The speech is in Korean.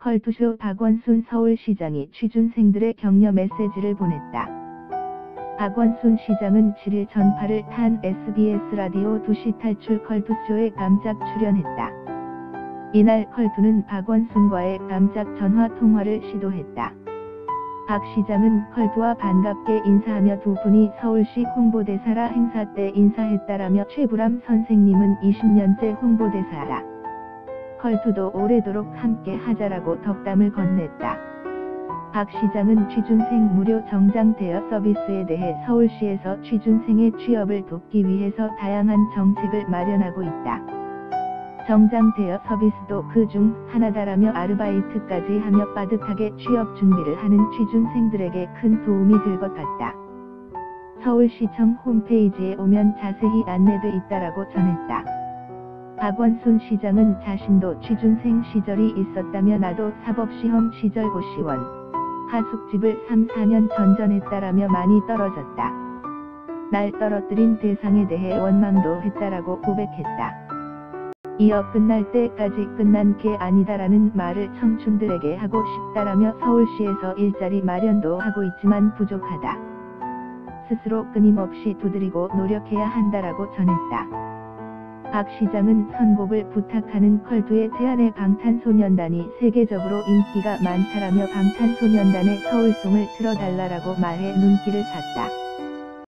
컬투쇼 박원순 서울시장이 취준생들의 격려 메시지를 보냈다. 박원순 시장은 7일 전파를 탄 SBS 라디오 2시 탈출 컬투쇼에 깜짝 출연했다. 이날 컬투는 박원순과의 깜짝 전화 통화를 시도했다. 박 시장은 컬투와 반갑게 인사하며 두 분이 서울시 홍보대사라 행사 때 인사했다라며 최불암 선생님은 20년째 홍보대사라. 컬투도 오래도록 함께 하자라고 덕담을 건넸다. 박 시장은 취준생 무료 정장 대여 서비스에 대해 서울시에서 취준생의 취업을 돕기 위해서 다양한 정책을 마련하고 있다. 정장 대여 서비스도 그 중 하나다라며 아르바이트까지 하며 빠듯하게 취업 준비를 하는 취준생들에게 큰 도움이 될 것 같다. 서울시청 홈페이지에 오면 자세히 안내돼 있다라고 전했다. 박원순 시장은 자신도 취준생 시절이 있었다며 나도 사법시험 시절 고시원 하숙집을 3, 4년 전전했다라며 많이 떨어졌다. 날 떨어뜨린 대상에 대해 원망도 했다라고 고백했다. 이어 끝날 때까지 끝난 게 아니다라는 말을 청춘들에게 하고 싶다라며 서울시에서 일자리 마련도 하고 있지만 부족하다. 스스로 끊임없이 두드리고 노력해야 한다라고 전했다. 박 시장은 선곡을 부탁하는 컬투의 제안에 방탄소년단이 세계적으로 인기가 많다라며 방탄소년단의 서울송을 틀어달라고 말해 눈길을 샀다.